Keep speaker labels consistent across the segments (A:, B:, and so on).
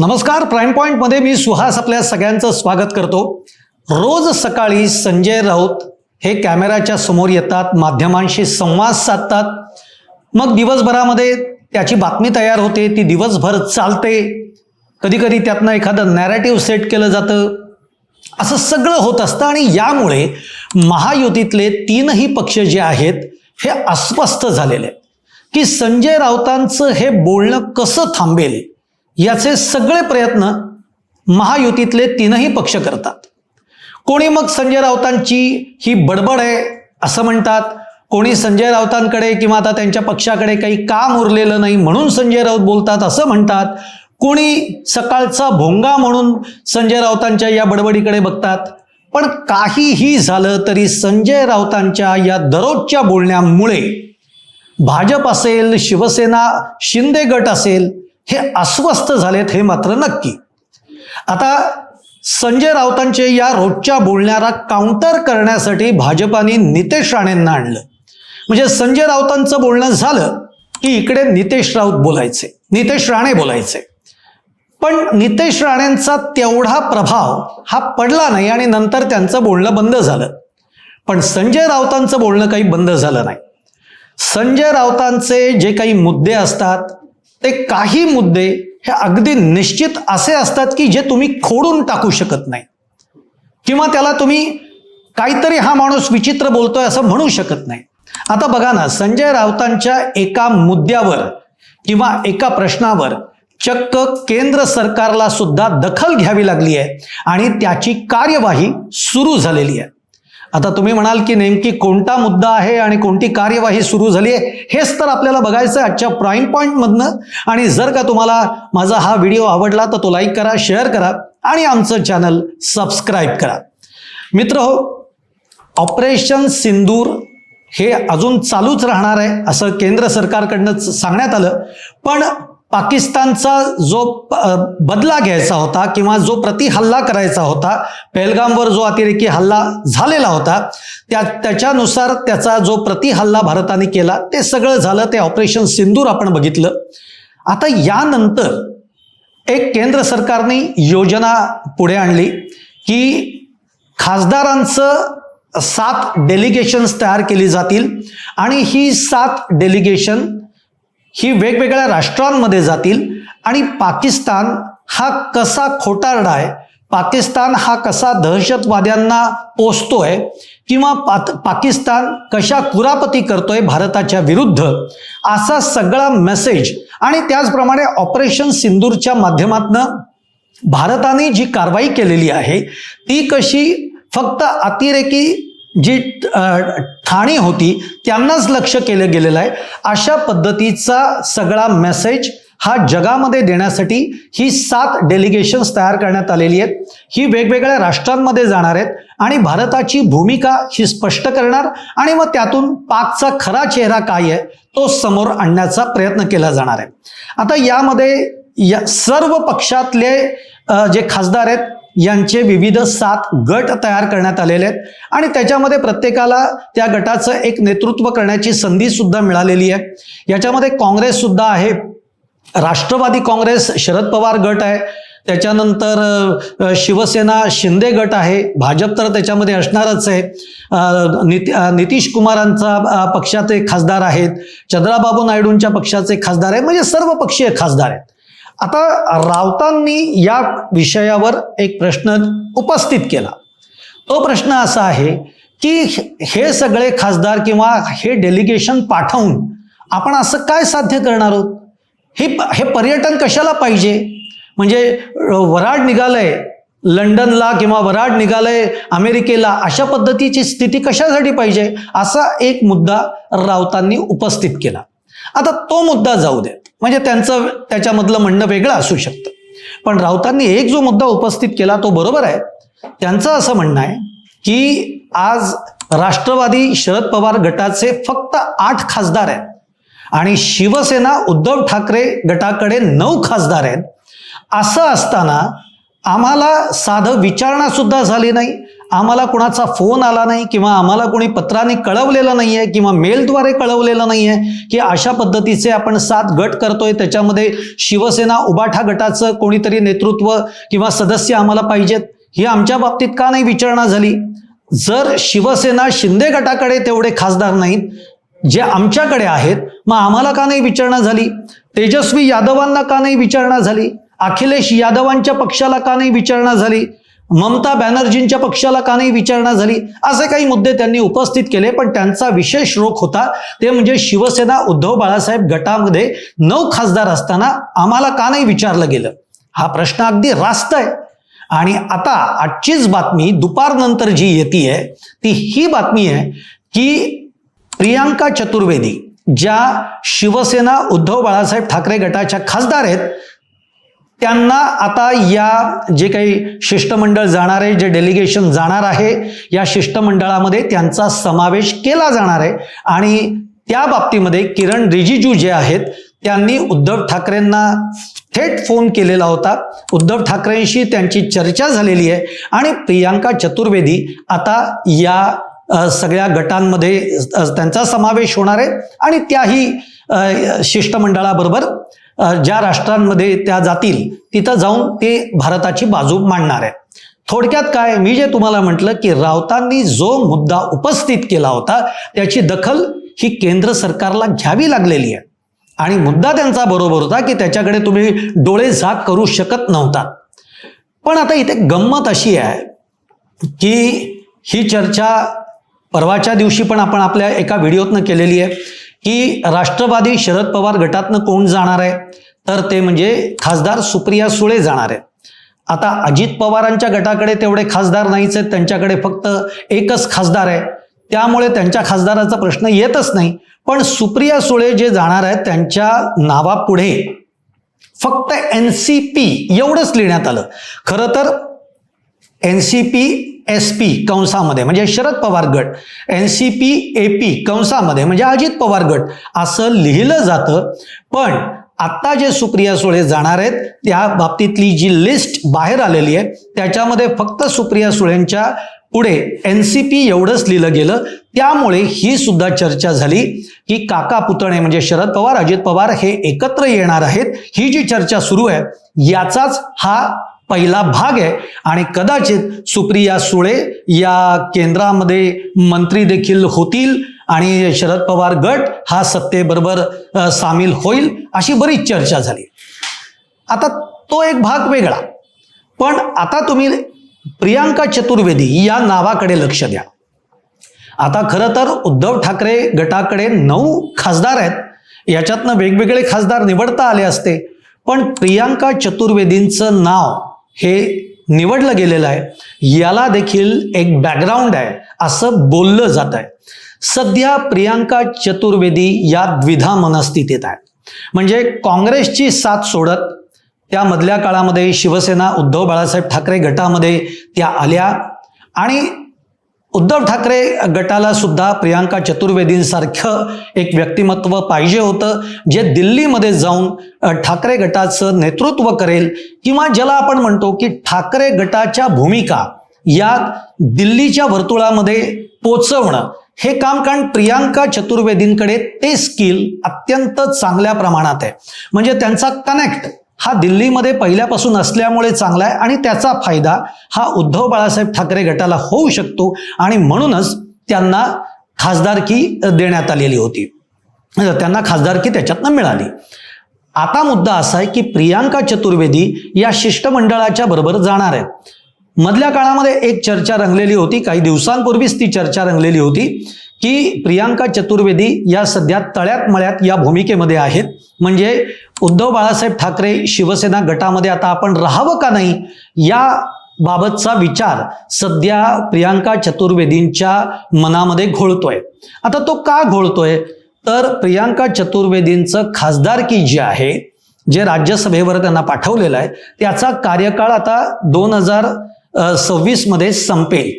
A: नमस्कार प्राईम पॉईंटमध्ये मी सुहास आपल्या सगळ्यांचं स्वागत करतो. रोज सकाळी संजय राऊत हे कॅमेऱ्याच्या समोर येतात माध्यमांशी संवाद साधतात. मग दिवसभरामध्ये त्याची बातमी तयार होते ती दिवसभर चालते. कधीकधी त्यातनं एखादं नॅरेटिव्ह सेट केलं जातं. असं सगळं होत असतं आणि यामुळे महायुतीतले तीनही पक्ष जे आहेत हे अस्वस्थ झालेले आहेत. की संजय राऊतांचं हे बोलणं कसं थांबेल? याचे सगळे प्रयत्न महायुतीतले तीनही पक्ष करतात. कोणी मग संजय राऊतांची ही बडबड आहे असं म्हणतात कोणी संजय राऊतांकडे किंवा आता त्यांच्या पक्षाकडे काही काम उरलेलं नाही म्हणून संजय राऊत बोलतात असं म्हणतात कोणी सकाळचा भोंगा म्हणून संजय राऊतांच्या या बडबडीकडे बघतात. पण काहीही झालं तरी संजय राऊतांच्या या दररोजच्या बोलण्यामुळे भाजप असेल शिवसेना शिंदे गट असेल हे अस्वस्थ झालेत हे मात्र नक्की. आता संजय राऊतांचे या रोजच्या बोलण्याला काउंटर करण्यासाठी भाजपाने नितेश राणेंना आणलं. म्हणजे संजय राऊतांचं बोलणं झालं की इकडे नितेश राऊत बोलायचे नितेश राणे बोलायचे. पण नितेश राणेंचा तेवढा प्रभाव हा पडला नाही आणि नंतर त्यांचं बोलणं बंद झालं. पण संजय राऊतांचं बोलणं काही बंद झालं नाही. संजय राऊतांचे जे काही मुद्दे असतात ते काही मुद्दे हे अगदी निश्चित असे असतात की जे तुम्ही खोडून टाकू शकत नाही. किंवा त्याला तुम्ही काहीतरी हा माणूस विचित्र बोलतोय असं म्हणू शकत नाही. आता बघा ना संजय राऊतांच्या एका मुद्द्यावर किंवा एका प्रश्नावर चक्क केंद्र सरकारला सुद्धा दखल घ्यावी लागली आहे आणि त्याची कार्यवाही सुरू झालेली आहे. आता तुम्ही म्हणाल की नेमकी कोणता मुद्दा आहे आणि कोणती कार्यवाही सुरू झाली आहे हेच तर आपल्याला बघायचं आहे आजच्या प्राईम पॉईंटमधनं आणि जर का तुम्हाला माझा हा व्हिडिओ आवडला तर तो लाईक करा शेअर करा आणि आमचं चॅनल सबस्क्राईब करा. मित्र हो ऑपरेशन सिंदूर हे अजून चालूच राहणार आहे असं केंद्र सरकारकडनं सांगण्यात आलं. पण पाकिस्तानचा जो बदला घ्यायचा होता किंवा जो प्रति हल्ला करायचा होता पहलगामवर जो अतिरेकी हल्ला झालेला होता त्या त्याच्यानुसार त्याचा जो प्रति हल्ला भारताने केला ते सगळं झालं ते ऑपरेशन सिंदूर आपण बघितलं. आता यानंतर एक केंद्र सरकारने योजना पुढे आणली की खासदारांचं सात डेलिगेशन्स तयार केली जातील आणि ही सात डेलिगेशन ही वेगवेगळ्या राष्ट्रांमध्ये जातील आणि पाकिस्तान हा कसा खोटारडा आहे पाकिस्तान हा कसा दहशतवाद्यांना पोचतोय किंवा पात पाकिस्तान कशा कुरापती करतोय भारताच्या विरुद्ध असा सगळा मेसेज आणि त्याचप्रमाणे ऑपरेशन सिंदूरच्या माध्यमातनं भारताने जी कारवाई केलेली आहे ती कशी फक्त अतिरेकी जी ठाणी होती त्यांनाच लक्ष केलं गेलेलं आहे. अशा पद्धतीचा सगळा मेसेज हा जगामध्ये देण्यासाठी ही सात डेलिगेशन्स तयार करण्यात आलेली आहेत. ही वेगवेगळ्या राष्ट्रांमध्ये जाणार आहेत आणि भारताची भूमिका ही स्पष्ट करणार आणि मग त्यातून पाकचा खरा चेहरा काय आहे तो समोर आणण्याचा प्रयत्न केला जाणार आहे. आता यामध्ये या सर्व पक्षातले जे खासदार आहेत यांचे विविध सात गट तयार करण्यात आलेले आहेत. आणि त्याच्यामध्ये प्रत्येकाला त्या गटाचं एक नेतृत्व करण्याची संधी सुद्धा मिळालेली आहे. याच्यामध्ये काँग्रेस सुद्धा आहे. राष्ट्रवादी काँग्रेस शरद पवार गट आहे. त्याच्यानंतर शिवसेना शिंदे गट आहे. भाजप तर त्याच्यामध्ये असणारच आहे. निति नितीश कुमारांचा पक्षाचे खासदार आहेत. चंद्राबाबू नायडूंच्या पक्षाचे खासदार आहे म्हणजे सर्व पक्षीय खासदार आहेत. आता रावतांनी या विषयावर एक प्रश्न उपस्थित केला. तो प्रश्न असा आहे की हे सगळे खासदार किंवा हे डेलिगेशन पाठवून आपण असं काय साध्य करणार आहोत? हे हे पर्यटन कशाला पाहिजे? म्हणजे वराड निघालंय लंडनला किंवा वराड निघालंय अमेरिकेला अशा पद्धतीची स्थिती कशासाठी पाहिजे? असा एक मुद्दा रावतांनी उपस्थित केला. आता तो मुद्दा जाऊ देत. म्हणजे त्यांचं त्याच्यामधलं म्हणणं वेगळं असू शकतं. पण राऊतांनी एक जो मुद्दा उपस्थित केला तो बरोबर आहे. त्यांचं असं म्हणणं आहे की आज राष्ट्रवादी शरद पवार गटाचे फक्त आठ खासदार आहेत. आणि शिवसेना उद्धव ठाकरे गटाकडे नऊ खासदार आहेत. असं असताना आम्हाला साधं विचारणा सुद्धा झाली नाही. आम्हाला कुणाचा फोन आला नाही किंवा आम्हाला कोणी पत्राने कळवलेलं नाही आहे किंवा मेलद्वारे कळवलेलं नाही आहे की अशा पद्धतीचे आपण सात गट करतोय. त्याच्यामध्ये शिवसेना उबाठा गटाचं कोणीतरी नेतृत्व किंवा सदस्य आम्हाला पाहिजेत. ही आमच्या बाबतीत का नाही विचारणा झाली? जर शिवसेना शिंदे गटाकडे तेवढे खासदार नाहीत जे आमच्याकडे आहेत मग आम्हाला का नाही विचारणा झाली? तेजस्वी यादवांना का नाही विचारणा झाली? अखिलेश यादवांच्या पक्षाला का नाही विचारणा झाली? ममता बॅनर्जींच्या पक्षाला का नाही विचारणा झाली? असे काही मुद्दे त्यांनी उपस्थित केले पण त्यांचा विशेष रोख होता. ते म्हणजे शिवसेना उद्धव बाळासाहेब गटामध्ये नऊ खासदार असताना आम्हाला का नाही विचारलं गेलं? हा प्रश्न अगदी रास्त आहे. आणि आता आजचीच बातमी दुपारनंतर जी येते ती ही बातमी आहे की प्रियांका चतुर्वेदी ज्या शिवसेना उद्धव बाळासाहेब ठाकरे गटाच्या खासदार आहेत त्यांना आता या जे काही शिष्टमंडळ जाणार आहे जे डेलिगेशन जाणार आहे या शिष्टमंडळामध्ये त्यांचा समावेश केला जाणार आहे. आणि त्या बाबतीमध्ये किरण रिजिजू जे आहेत त्यांनी उद्धव ठाकरेंना थेट फोन केलेला होता. उद्धव ठाकरेंशी त्यांची चर्चा झालेली आहे. आणि प्रियांका चतुर्वेदी आता या सगळ्या गटांमध्ये त्यांचा समावेश होणार आहे. आणि त्याही शिष्टमंडळाबरोबर ज्या राष्ट्रांमध्ये त्या जातील तिथं जाऊन ते भारताची बाजू मांडणार आहे. थोडक्यात काय मी जे तुम्हाला म्हटलं की राऊतांनी जो मुद्दा उपस्थित केला होता त्याची दखल ही केंद्र सरकारला घ्यावी लागलेली आहे. आणि मुद्दा त्यांचा बरोबर होता की त्याच्याकडे तुम्ही डोळे झाक करू शकत नव्हता. पण आता इथे गंमत अशी आहे की ही चर्चा परवाच्या दिवशी पण आपण आपल्या एका व्हिडिओतनं केलेली आहे. की राष्ट्रवादी शरद पवार गटातनं कोण जाणार आहे? तर ते म्हणजे खासदार सुप्रिया सुळे जाणार आहे. आता अजित पवारांच्या गटाकडे तेवढे खासदार नाहीच आहेत त्यांच्याकडे फक्त एकच खासदार आहे. त्यामुळे त्यांच्या खासदाराचा प्रश्न येतच नाही. पण सुप्रिया सुळे जे जाणार आहेत त्यांच्या नावापुढे फक्त एन सी पी एवढंच लिहिण्यात आलं. खरं तर N C P S P कंसामध्ये म्हणजे शरद पवार गट. N C P A P कंसामध्ये म्हणजे अजित पवार गट. असं लिहिलं जातं. पण आत्ता जे सुप्रिया सुळे जाणार आहेत त्या बाबतीतली जी लिस्ट बाहेर आलेली आहे त्याच्यामध्ये फक्त सुप्रिया सुळेंच्या पुढे एन सी पी एवढंच लिहिलं गेलं. त्यामुळे ही सुद्धा चर्चा झाली की काका पुतणे म्हणजे शरद पवार अजित पवार हे एकत्र येणार आहेत. ही जी चर्चा सुरू आहे याचाच हा पहिला भाग आहे. आणि कदाचित सुप्रिया सुळे या केंद्रामध्ये मंत्री देखील होतील आणि शरद पवार गट हा सत्तेबरोबर सामील होईल अशी बरीच चर्चा झाली. आता तो एक भाग वेगळा. पण आता तुम्ही प्रियांका चतुर्वेदी या नावाकडे लक्ष द्या. आता खरं तर उद्धव ठाकरे गटाकडे नऊ खासदार आहेत. याच्यातनं वेगवेगळे खासदार निवडता आले असते. पण प्रियांका चतुर्वेदींचं नाव हे निवडलं गेलेलं आहे. याला देखील एक बॅकग्राऊंड आहे. असं बोललं जात आहे. सध्या प्रियांका चतुर्वेदी या द्विधा मनस्थितीत आहेत. म्हणजे काँग्रेसची साथ सोडत त्या मधल्या काळामध्ये शिवसेना उद्धव बाळासाहेब ठाकरे गटामध्ये त्या आल्या आणि उद्धव ठाकरे गटाला सुद्धा प्रियांका चतुर्वेदींसारखं एक व्यक्तिमत्व पाहिजे होतं जे दिल्लीमध्ये जाऊन ठाकरे गटाचं नेतृत्व करेल किंवा ज्याला आपण म्हणतो की ठाकरे गटाच्या भूमिका या दिल्लीच्या वर्तुळामध्ये पोचवणं हे काम कारण प्रियांका चतुर्वेदींकडे ते स्किल अत्यंत चांगल्या प्रमाणात आहे. म्हणजे त्यांचा कनेक्ट हा दिल्लीमध्ये पहिल्यापासून असल्यामुळे चांगला आहे आणि त्याचा फायदा हा उद्धव बाळासाहेब ठाकरे गटाला होऊ शकतो आणि म्हणूनच त्यांना खासदारकी देण्यात आलेली होती. त्यांना खासदारकी त्याच्यातनं मिळाली. आता मुद्दा असा आहे की प्रियांका चतुर्वेदी या शिष्टमंडळाच्या बरोबर जाणार आहेत. मधल्या काळामध्ये एक चर्चा रंगलेली होती काही दिवसांपूर्वीच ती चर्चा रंगलेली होती की प्रियांका चतुर्वेदी या सध्या तळ्यात मळ्यात या भूमिकेमध्ये आहेत. म्हणजे उद्धव बाळासाहेब ठाकरे शिवसेना गटामध्ये आता आपण राहावं का नाही या बाबतचा विचार सध्या प्रियांका चतुर्वेदींच्या मनामध्ये घोळतोय. आता तो का घोळतोय? तर प्रियांका चतुर्वेदींचं खासदारकी जी आहे जे राज्यसभेवर त्यांना पाठवलेलं आहे त्याचा कार्यकाळ आता दोन हजार सव्वीसमध्ये संपेल.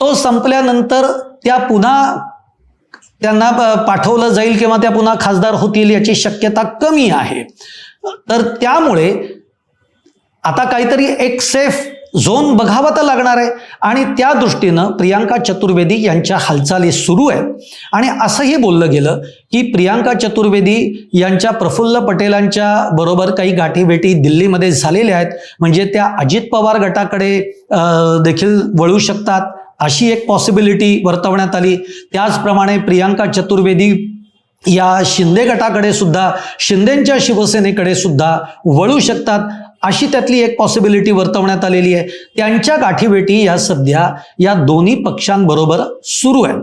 A: तो संपल्यानंतर त्या पुन्हा त्यांना पाठवलं जाईल किंवा त्या पुन्हा खासदार होतील याची शक्यता कमी आहे. तर त्यामुळे आता काहीतरी एक सेफ झोन बघावा तर लागणार आहे. आणि त्या दृष्टीनं प्रियांका चतुर्वेदी यांच्या हालचाली सुरू आहेत. आणि असंही बोललं गेलं की प्रियांका चतुर्वेदी यांच्या प्रफुल्ल पटेलांच्या बरोबर काही गाठीभेटी दिल्लीमध्ये झालेल्या आहेत. म्हणजे त्या अजित पवार गटाकडे देखील वळू शकतात. अशी एक पॉसिबिलिटी वर्तवण्यात आली. त्याचप्रमाणे प्रियांका चतुर्वेदी या शिंदे गटाकडे सुद्धा शिंदेच्या शिवसेनेकडे सुद्धा वळू शकतात अशी त्यातली एक पॉसिबिलिटी वर्तवण्यात आलेली आहे. त्यांच्या गाठीभेटी या सध्या या दोन्ही पक्षांबरोबर सुरू आहे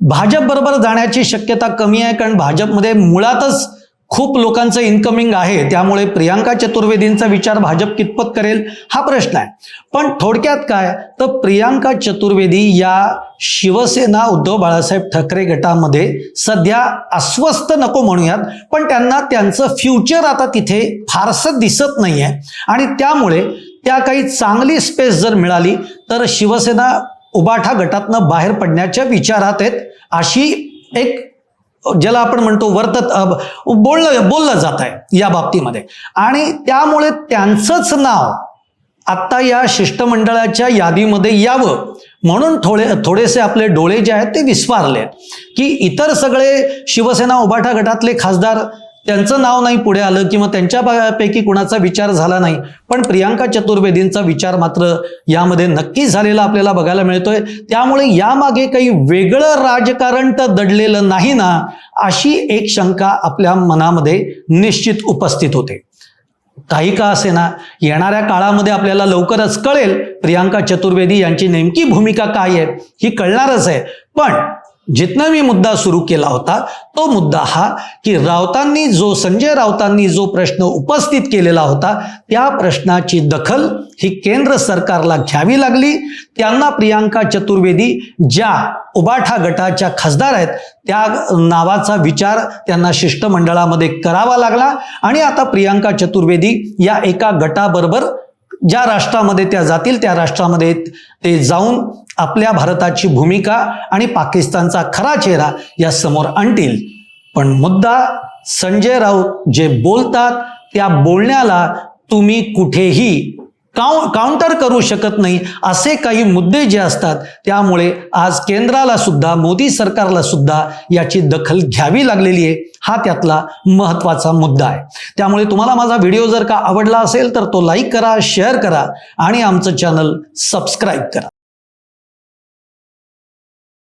A: भाजप बरोबर जाण्याची शक्यता कमी आहे कारण भाजपमध्ये मुळातच खूप लोकांचं इन्कमिंग आहे त्यामुळे प्रियांका चतुर्वेदींचा विचार भाजप कितपत करेल हा प्रश्न आहे. पण थोडक्यात काय तर प्रियांका चतुर्वेदी या शिवसेना उद्धव बाळासाहेब ठाकरे गटामध्ये सध्या अस्वस्थ नको म्हणूयात पण त्यांना त्यांचं फ्युचर आता तिथे फारसं दिसत नाही आहे आणि त्यामुळे त्या काही चांगली स्पेस जर मिळाली तर शिवसेना उबाठा गटातनं बाहेर पडण्याच्या विचारात आहेत अशी एक ज्याला आपण म्हणतो वर्तत बोललं बोललं जात आहे या बाबतीमध्ये आणि त्यामुळे त्यांचंच नाव आत्ता या शिष्टमंडळाच्या यादीमध्ये यावं म्हणून थोडे थोडेसे आपले डोळे जे आहेत ते विस्फारले आहेत. की इतर सगळे शिवसेना उभाटा गटातले खासदार त्यांचं नाव नाही पुढे आलं किंवा त्यांच्यापैकी कुणाचा विचार झाला नाही पण प्रियांका चतुर्वेदींचा विचार मात्र यामध्ये नक्की झालेला आपल्याला बघायला मिळतोय. त्यामुळे यामागे काही वेगळं राजकारण तर दडलेलं नाही ना अशी एक शंका आपल्या मनामध्ये निश्चित उपस्थित होते. काही का असे ना येणाऱ्या काळामध्ये आपल्याला लवकरच कळेल प्रियांका चतुर्वेदी यांची नेमकी भूमिका काय आहे ही कळणारच आहे. पण जिथनं मी मुद्दा सुरू केला होता तो मुद्दा हा की राऊतांनी जो संजय राऊतांनी जो प्रश्न उपस्थित केलेला होता त्या प्रश्नाची दखल ही केंद्र सरकारला घ्यावी लागली. त्यांना प्रियांका चतुर्वेदी ज्या उबाठा गटाच्या खासदार आहेत त्या नावाचा विचार त्यांना शिष्टमंडळामध्ये करावा लागला. आणि आता प्रियांका चतुर्वेदी या एका गटाबरोबर ज्या राष्ट्रामध्ये त्या जातील त्या राष्ट्रामध्ये ते जाऊन आपल्या भारताची भूमिका आणि पाकिस्तानचा खरा चेहरा या समोर आणतील. पण मुद्दा संजय राऊत जे बोलतात त्या बोलण्याला तुम्ही कुठेही काउ काउंटर करू शकत नाही असे काही मुद्दे जे असतात त्यामुळे आज केंद्राला सुद्धा मोदी सरकारला सुद्धा याची दखल घ्यावी लागलेली आहे. हा त्यातला महत्त्वाचा मुद्दा आहे. त्यामुळे तुम्हाला माझा व्हिडिओ जर का आवडला असेल तर तो लाईक करा शेअर करा आणि आमचं चॅनल सबस्क्राईब करा.